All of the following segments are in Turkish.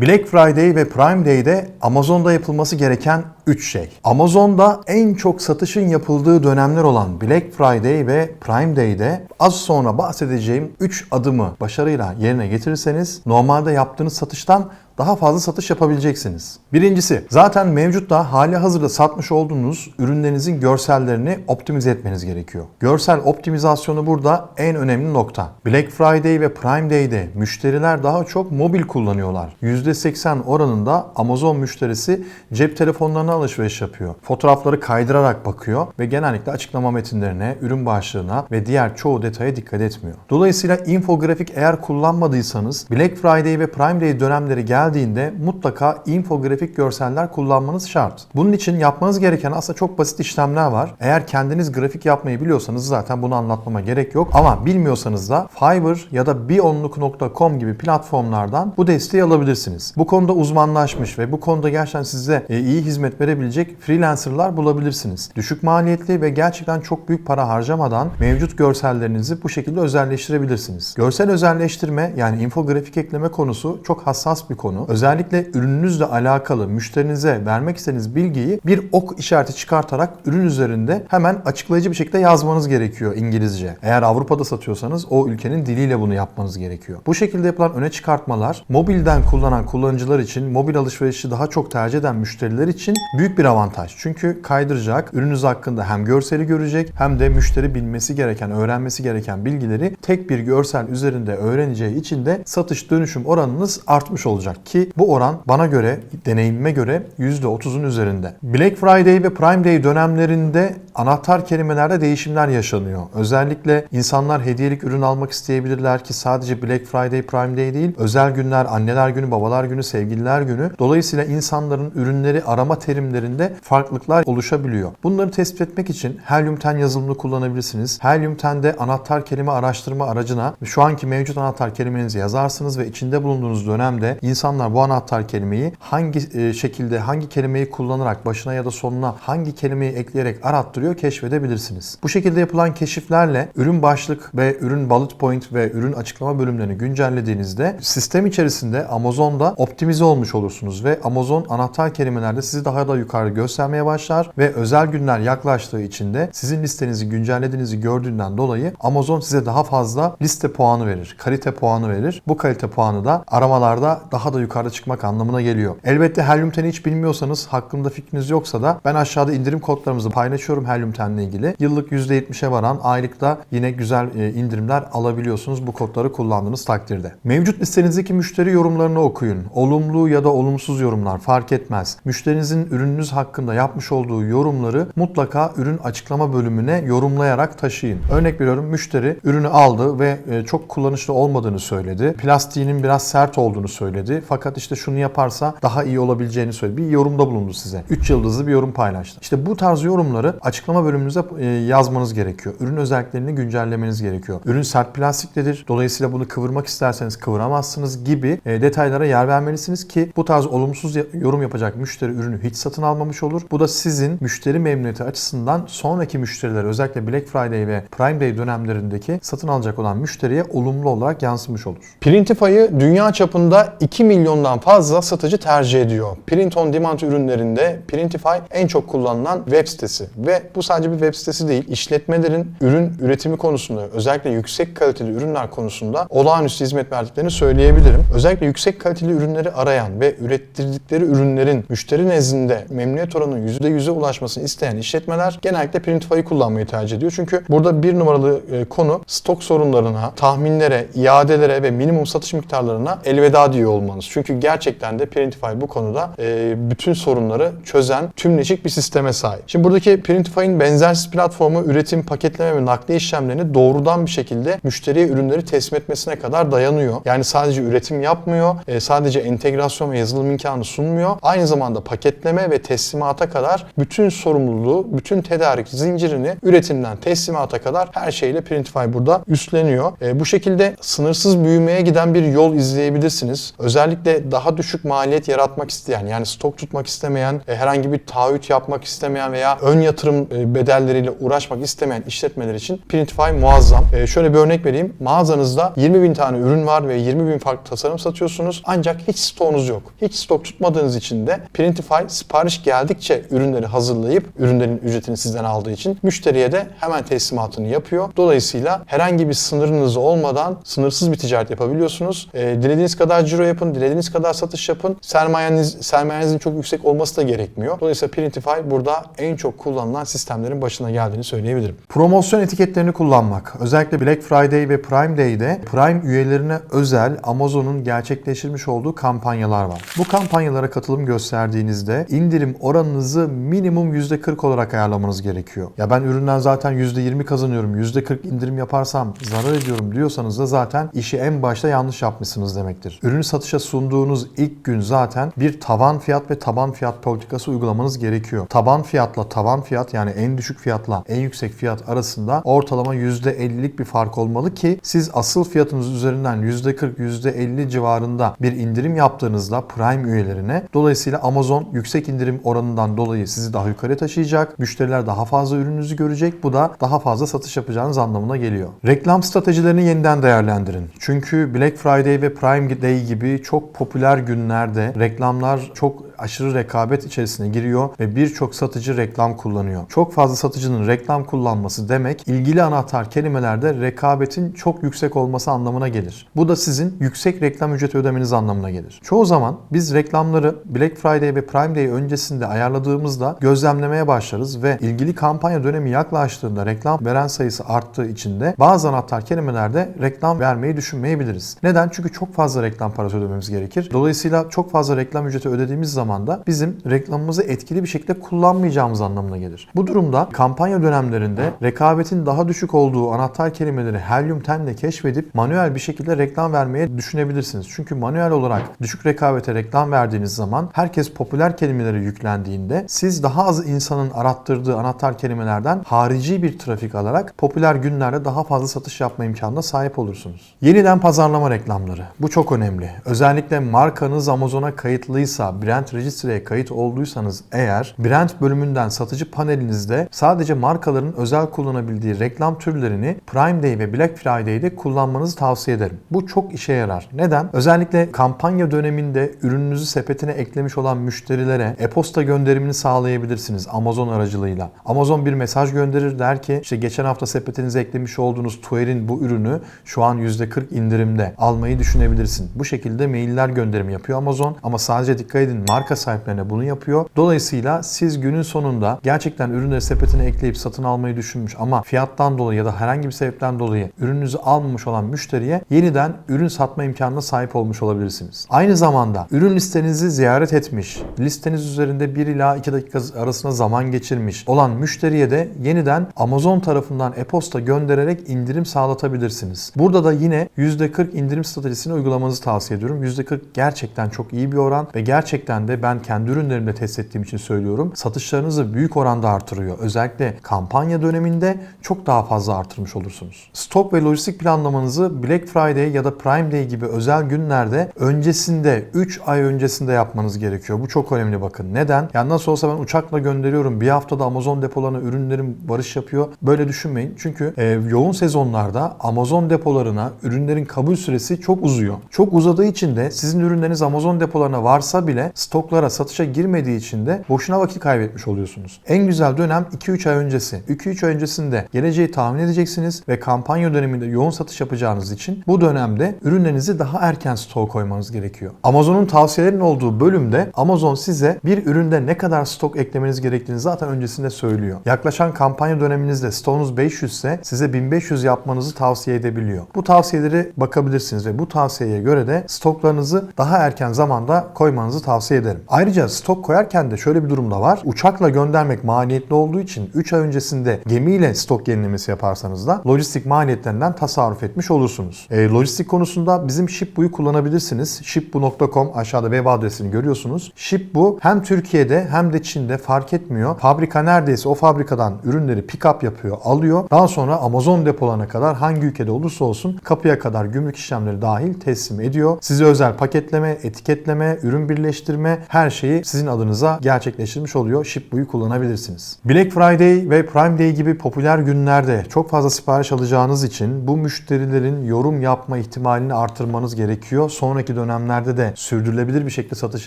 Black Friday ve Prime Day'de Amazon'da yapılması gereken 3 şey. Amazon'da en çok satışın yapıldığı dönemler olan Black Friday ve Prime Day'de az sonra bahsedeceğim 3 adımı başarıyla yerine getirirseniz normalde yaptığınız satıştan daha fazla satış yapabileceksiniz. Birincisi, zaten mevcutta hali hazırda satmış olduğunuz ürünlerinizin görsellerini optimize etmeniz gerekiyor. Görsel optimizasyonu burada en önemli nokta. Black Friday ve Prime Day'de müşteriler daha çok mobil kullanıyorlar. %80 oranında Amazon müşterisi cep telefonlarına alışveriş yapıyor. Fotoğrafları kaydırarak bakıyor ve genellikle açıklama metinlerine, ürün başlığına ve diğer çoğu detaya dikkat etmiyor. Dolayısıyla infografik eğer kullanmadıysanız Black Friday ve Prime Day dönemleri geldiğinde mutlaka infografik görseller kullanmanız şart. Bunun için yapmanız gereken aslında çok basit işlemler var. Eğer kendiniz grafik yapmayı biliyorsanız zaten bunu anlatmama gerek yok. Ama bilmiyorsanız da Fiverr ya da bionluk.com gibi platformlardan bu desteği alabilirsiniz. Bu konuda uzmanlaşmış ve bu konuda gerçekten size e, iyi hizmet verebilecek freelancerlar bulabilirsiniz. Düşük maliyetli ve gerçekten çok büyük para harcamadan mevcut görsellerinizi bu şekilde özelleştirebilirsiniz. Görsel özelleştirme yani infografik ekleme konusu çok hassas bir konu. Özellikle ürününüzle alakalı müşterinize vermek istediğiniz bilgiyi bir ok işareti çıkartarak ürün üzerinde hemen açıklayıcı bir şekilde yazmanız gerekiyor İngilizce. Eğer Avrupa'da satıyorsanız o ülkenin diliyle bunu yapmanız gerekiyor. Bu şekilde yapılan öne çıkartmalar mobilden kullanan kullanıcılar için, mobil alışverişi daha çok tercih eden müşteriler için büyük bir avantaj. Çünkü kaydıracak, ürününüz hakkında hem görseli görecek hem de müşteri bilmesi gereken, öğrenmesi gereken bilgileri tek bir görsel üzerinde öğreneceği için de satış dönüşüm oranınız artmış olacak ki bu oran bana göre, deneyimime göre %30'un üzerinde. Black Friday ve Prime Day dönemlerinde anahtar kelimelerde değişimler yaşanıyor. Özellikle insanlar hediyelik ürün almak isteyebilirler ki sadece Black Friday, Prime Day değil, özel günler, anneler günü, babalar günü, sevgililer günü. Dolayısıyla insanların ürünleri arama terimlerinde farklılıklar oluşabiliyor. Bunları tespit etmek için Helium 10 yazılımını kullanabilirsiniz. Helium 10'de anahtar kelime araştırma aracına şu anki mevcut anahtar kelimenizi yazarsınız ve içinde bulunduğunuz dönemde insanlar bu anahtar kelimeyi hangi e, şekilde, hangi kelimeyi kullanarak başına ya da sonuna hangi kelimeyi ekleyerek arattırıyor keşfedebilirsiniz. Bu şekilde yapılan keşiflerle ürün başlık ve ürün bullet point ve ürün açıklama bölümlerini güncellediğinizde sistem içerisinde Amazon'da optimize olmuş olursunuz ve Amazon anahtar kelimelerde sizi daha da yukarı göstermeye başlar ve özel günler yaklaştığı için de sizin listenizi güncellediğinizi gördüğünden dolayı Amazon size daha fazla liste puanı verir, kalite puanı verir. Bu kalite puanı da aramalarda daha da yukarı çıkmak anlamına geliyor. Elbette Helium 10'i hiç bilmiyorsanız, hakkında fikriniz yoksa da ben aşağıda indirim kodlarımızı paylaşıyorum Helium 10 ile ilgili. Yıllık %70'e varan aylıkta yine güzel e, indirimler alabiliyorsunuz bu kodları kullandığınız takdirde. Mevcut listenizdeki müşteri yorumlarını okuyun. Olumlu ya da olumsuz yorumlar fark etmez. Müşterinizin ürününüz hakkında yapmış olduğu yorumları mutlaka ürün açıklama bölümüne yorumlayarak taşıyın. Örnek veriyorum müşteri ürünü aldı ve e, çok kullanışlı olmadığını söyledi. Plastiğinin biraz sert olduğunu söyledi. Fakat işte şunu yaparsa daha iyi olabileceğini söyledi. Bir yorumda bulundu size. 3 yıldızlı bir yorum paylaştı. İşte bu tarz yorumları açıklama bölümünüze e, yazmanız gerekiyor. Ürün özelliklerini güncellemeniz gerekiyor. Ürün sert plastiktedir. Dolayısıyla bunu kıvırmak isterseniz kıvıramazsınız gibi e, detaylara yer vermelisiniz ki bu tarz olumsuz yorum yapacak müşteri ürünü hiç satın almamış olur. Bu da sizin müşteri memnuniyeti açısından sonraki müşteriler özellikle Black Friday ve Prime Day dönemlerindeki satın alacak olan müşteriye olumlu olarak yansımış olur. Printify'ı dünya çapında 2 milyondan fazla satıcı tercih ediyor. Print on demand ürünlerinde Printify en çok kullanılan web sitesi ve bu sadece bir web sitesi değil. İşletmelerin ürün üretimi konusunda özellikle yüksek kaliteli ürünler konusunda olağanüstü hizmet verdiklerini söyleyebilirim. Özellikle yüksek kaliteli ürünleri arayan ve ürettirdikleri ürünlerin müşteri nezdinde memnuniyet oranının %100'e ulaşmasını isteyen işletmeler genellikle Printify'ı kullanmayı tercih ediyor. Çünkü burada bir numaralı e, konu stok sorunlarına, tahminlere, iadelere ve minimum satış miktarlarına elveda diyor olmanız. Çünkü gerçekten de Printify bu konuda e, bütün sorunları çözen tümleşik bir sisteme sahip. Şimdi buradaki Printify'ın benzersiz platformu üretim, paketleme ve nakliye işlemlerini doğrudan bir şekilde müşteriye ürünleri teslim etmesine kadar dayanıyor. Yani sadece üretim yapmıyor, e, sadece entegrasyon ve yazılım imkanı sunmuyor. Aynı zamanda paketleme ve teslimata kadar bütün sorumluluğu, bütün tedarik zincirini üretimden teslimata kadar her şeyle Printify burada üstleniyor. E, bu şekilde sınırsız büyümeye giden bir yol izleyebilirsiniz. Özellikle özellikle daha düşük maliyet yaratmak isteyen yani stok tutmak istemeyen, e, herhangi bir taahhüt yapmak istemeyen veya ön yatırım e, bedelleriyle uğraşmak istemeyen işletmeler için Printify muazzam. E, şöyle bir örnek vereyim. Mağazanızda 20 bin tane ürün var ve 20 bin farklı tasarım satıyorsunuz ancak hiç stoğunuz yok. Hiç stok tutmadığınız için de Printify sipariş geldikçe ürünleri hazırlayıp ürünlerin ücretini sizden aldığı için müşteriye de hemen teslimatını yapıyor. Dolayısıyla herhangi bir sınırınız olmadan sınırsız bir ticaret yapabiliyorsunuz. E, dilediğiniz kadar ciro yapın, dilediğiniz kadar satış yapın. Sermayeniz, sermayenizin çok yüksek olması da gerekmiyor. Dolayısıyla Printify burada en çok kullanılan sistemlerin başına geldiğini söyleyebilirim. Promosyon etiketlerini kullanmak. Özellikle Black Friday ve Prime Day'de Prime üyelerine özel Amazon'un gerçekleştirmiş olduğu kampanyalar var. Bu kampanyalara katılım gösterdiğinizde indirim oranınızı minimum %40 olarak ayarlamanız gerekiyor. Ya ben üründen zaten %20 kazanıyorum, %40 indirim yaparsam zarar ediyorum diyorsanız da zaten işi en başta yanlış yapmışsınız demektir. Ürünü satışa sunduğunuz ilk gün zaten bir tavan fiyat ve taban fiyat politikası uygulamanız gerekiyor. Taban fiyatla tavan fiyat yani en düşük fiyatla en yüksek fiyat arasında ortalama %50'lik bir fark olmalı ki siz asıl fiyatınız üzerinden %40, %50 civarında bir indirim yaptığınızda Prime üyelerine dolayısıyla Amazon yüksek indirim oranından dolayı sizi daha yukarı taşıyacak. Müşteriler daha fazla ürününüzü görecek. Bu da daha fazla satış yapacağınız anlamına geliyor. Reklam stratejilerini yeniden değerlendirin. Çünkü Black Friday ve Prime Day gibi çok popüler günlerde reklamlar çok aşırı rekabet içerisine giriyor ve birçok satıcı reklam kullanıyor. Çok fazla satıcının reklam kullanması demek ilgili anahtar kelimelerde rekabetin çok yüksek olması anlamına gelir. Bu da sizin yüksek reklam ücreti ödemeniz anlamına gelir. Çoğu zaman biz reklamları Black Friday ve Prime Day öncesinde ayarladığımızda gözlemlemeye başlarız ve ilgili kampanya dönemi yaklaştığında reklam veren sayısı arttığı için de bazı anahtar kelimelerde reklam vermeyi düşünmeyebiliriz. Neden? Çünkü çok fazla reklam parası ödememiz gerekir. Dolayısıyla çok fazla reklam ücreti ödediğimiz zaman da bizim reklamımızı etkili bir şekilde kullanmayacağımız anlamına gelir. Bu durumda kampanya dönemlerinde rekabetin daha düşük olduğu anahtar kelimeleri Helium 10 ile keşfedip manuel bir şekilde reklam vermeye düşünebilirsiniz. Çünkü manuel olarak düşük rekabete reklam verdiğiniz zaman herkes popüler kelimeleri yüklendiğinde siz daha az insanın arattırdığı anahtar kelimelerden harici bir trafik alarak popüler günlerde daha fazla satış yapma imkanına sahip olursunuz. Yeniden pazarlama reklamları. Bu çok önemli. Özellikle markanız Amazon'a kayıtlıysa, brand register'e kayıt olduysanız eğer brand bölümünden satıcı panelinizde sadece markaların özel kullanabildiği reklam türlerini Prime Day ve Black Friday'de kullanmanızı tavsiye ederim. Bu çok işe yarar. Neden? Özellikle kampanya döneminde ürününüzü sepetine eklemiş olan müşterilere e-posta gönderimini sağlayabilirsiniz Amazon aracılığıyla. Amazon bir mesaj gönderir der ki işte geçen hafta sepetinize eklemiş olduğunuz Tuer'in bu ürünü şu an %40 indirimde almayı düşünebilirsin. Bu şekilde mailler gönderim yapıyor Amazon ama sadece dikkat edin marka sahiplerine bunu yapıyor. Dolayısıyla siz günün sonunda gerçekten ürünleri sepetine ekleyip satın almayı düşünmüş ama fiyattan dolayı ya da herhangi bir sebepten dolayı ürününüzü almamış olan müşteriye yeniden ürün satma imkanına sahip olmuş olabilirsiniz. Aynı zamanda ürün listenizi ziyaret etmiş, listeniz üzerinde 1 ila 2 dakika arasında zaman geçirmiş olan müşteriye de yeniden Amazon tarafından e-posta göndererek indirim sağlatabilirsiniz. Burada da yine %40 indirim stratejisini uygulamanızı tavsiye ediyorum. %40 gerçekten çok iyi bir oran ve gerçekten de ben kendi ürünlerimde test ettiğim için söylüyorum. Satışlarınızı büyük oranda artırıyor. Özellikle kampanya döneminde çok daha fazla artırmış olursunuz. Stok ve lojistik planlamanızı Black Friday ya da Prime Day gibi özel günlerde öncesinde 3 ay öncesinde yapmanız gerekiyor. Bu çok önemli bakın. Neden? Yani nasıl olsa ben uçakla gönderiyorum. Bir haftada Amazon depolarına ürünlerim varış yapıyor. Böyle düşünmeyin. Çünkü e, yoğun sezonlarda Amazon depolarına ürünlerin kabul süresi çok uzuyor. Çok uzadığı için de sizin ürünleriniz Amazon depolarına varsa bile stoklara satışa girmediği için de boşuna vakit kaybetmiş oluyorsunuz. En güzel dönem 2-3 ay öncesi. 2-3 ay öncesinde geleceği tahmin edeceksiniz ve kampanya döneminde yoğun satış yapacağınız için bu dönemde ürünlerinizi daha erken stoğa koymanız gerekiyor. Amazon'un tavsiyelerinin olduğu bölümde Amazon size bir üründe ne kadar stok eklemeniz gerektiğini zaten öncesinde söylüyor. Yaklaşan kampanya döneminizde stoğunuz 500 ise size 1500 yapmanızı tavsiye edebiliyor. Bu tavsiyeleri bakabilirsiniz ve bu tavsiyeye göre de stoklarınızı daha erken zamanda koymanızı tavsiye ederim. Ederim. Ayrıca stok koyarken de şöyle bir durum da var. Uçakla göndermek maliyetli olduğu için 3 ay öncesinde gemiyle stok yenilemesi yaparsanız da lojistik maliyetlerinden tasarruf etmiş olursunuz. E, lojistik konusunda bizim Shipbu'yu kullanabilirsiniz. Shipbu.com aşağıda web adresini görüyorsunuz. Shipbu hem Türkiye'de hem de Çin'de fark etmiyor. Fabrika neredeyse o fabrikadan ürünleri pick up yapıyor, alıyor. Daha sonra Amazon depolarına kadar hangi ülkede olursa olsun kapıya kadar gümrük işlemleri dahil teslim ediyor. Size özel paketleme, etiketleme, ürün birleştirme her şeyi sizin adınıza gerçekleştirmiş oluyor. Shipbu'yu kullanabilirsiniz. Black Friday ve Prime Day gibi popüler günlerde çok fazla sipariş alacağınız için bu müşterilerin yorum yapma ihtimalini artırmanız gerekiyor. Sonraki dönemlerde de sürdürülebilir bir şekilde satış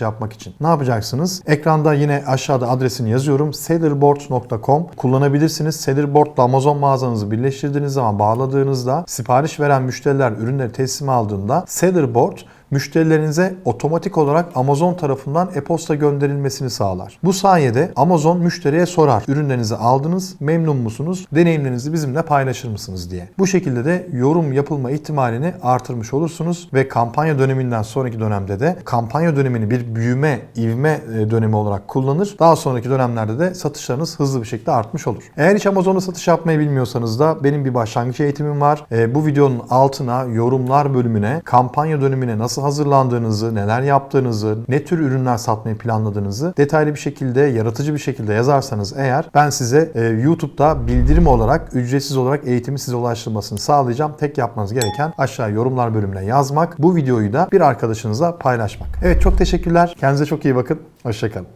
yapmak için. Ne yapacaksınız? Ekranda yine aşağıda adresini yazıyorum. Sellerboard.com kullanabilirsiniz. Sellerboard'la Amazon mağazanızı birleştirdiğiniz zaman bağladığınızda sipariş veren müşteriler ürünleri teslim aldığında Sellerboard müşterilerinize otomatik olarak Amazon tarafından e-posta gönderilmesini sağlar. Bu sayede Amazon müşteriye sorar. Ürünlerinizi aldınız, memnun musunuz? Deneyimlerinizi bizimle paylaşır mısınız diye. Bu şekilde de yorum yapılma ihtimalini artırmış olursunuz ve kampanya döneminden sonraki dönemde de kampanya dönemini bir büyüme, ivme e, dönemi olarak kullanır. Daha sonraki dönemlerde de satışlarınız hızlı bir şekilde artmış olur. Eğer hiç Amazon'da satış yapmayı bilmiyorsanız da benim bir başlangıç eğitimim var. E, bu videonun altına yorumlar bölümüne kampanya dönemine nasıl hazırlandığınızı, neler yaptığınızı, ne tür ürünler satmayı planladığınızı detaylı bir şekilde, yaratıcı bir şekilde yazarsanız eğer ben size e, YouTube'da bildirim olarak, ücretsiz olarak eğitimi size ulaştırmasını sağlayacağım. Tek yapmanız gereken aşağı yorumlar bölümüne yazmak, bu videoyu da bir arkadaşınıza paylaşmak. Evet çok teşekkürler. Kendinize çok iyi bakın. Hoşçakalın.